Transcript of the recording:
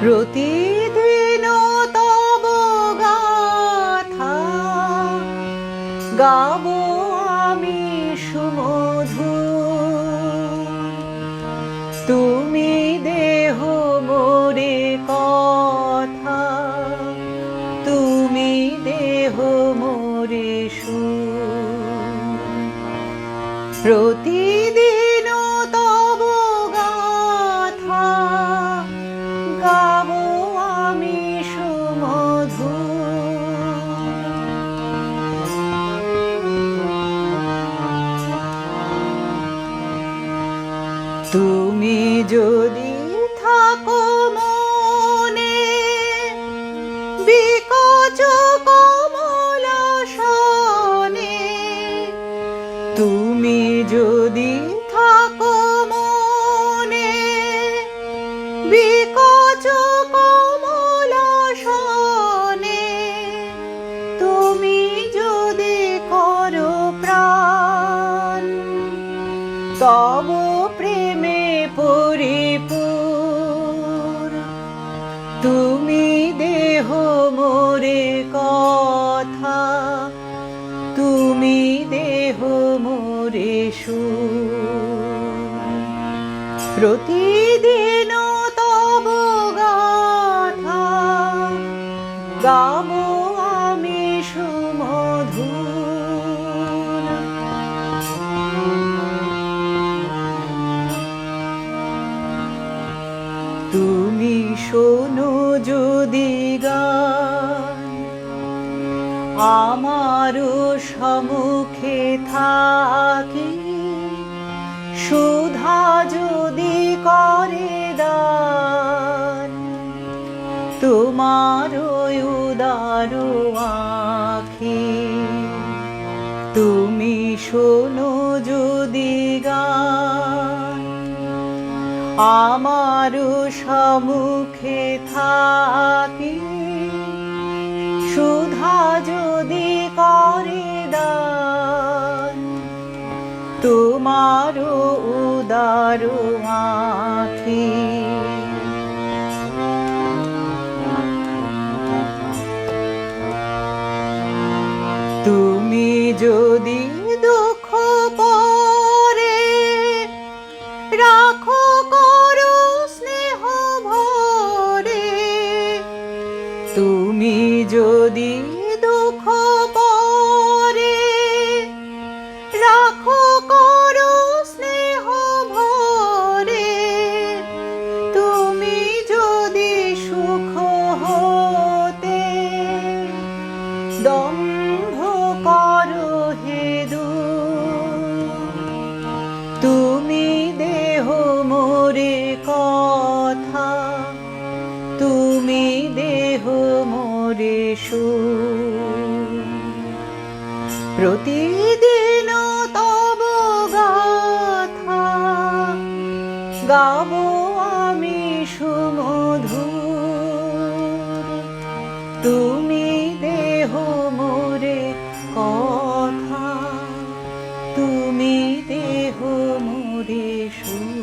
প্রতিদিন তব গাথা। গাবো আমি সুমধু। তুমি দেহ মোরে কথা। তুমি দেহ মোরে সুর। প্রতিদিন তুমি যদি তব প্রেমে পরিপূর। তুমি দেহ মোরে কথা, তুমি দেহ মোরে সুর। প্রতিদিন তব গাথা, গাবো শোনো যদি আমারও সম্মুখে থাকি। সুধা যদি করে দান তোমার উদার আখি। তুমি শোনো যদি গান। আমার সম্মুখে থাকি। সুধা যদি করে দান তোমার উদার আখি তুমি যদি দুঃখ পরে রাখো যদি দুঃখ পরে রাখো করো স্নেহ ভরে। তুমি যদি সুখ হতে দম্ভ করো হেদু তুমি দেহ মোরে শিশু। প্রতিদিন তব গাথা, গাব আমি সুমধু তুমি দেহ মোরে কথা, তুমি দেহ মোরে সুর।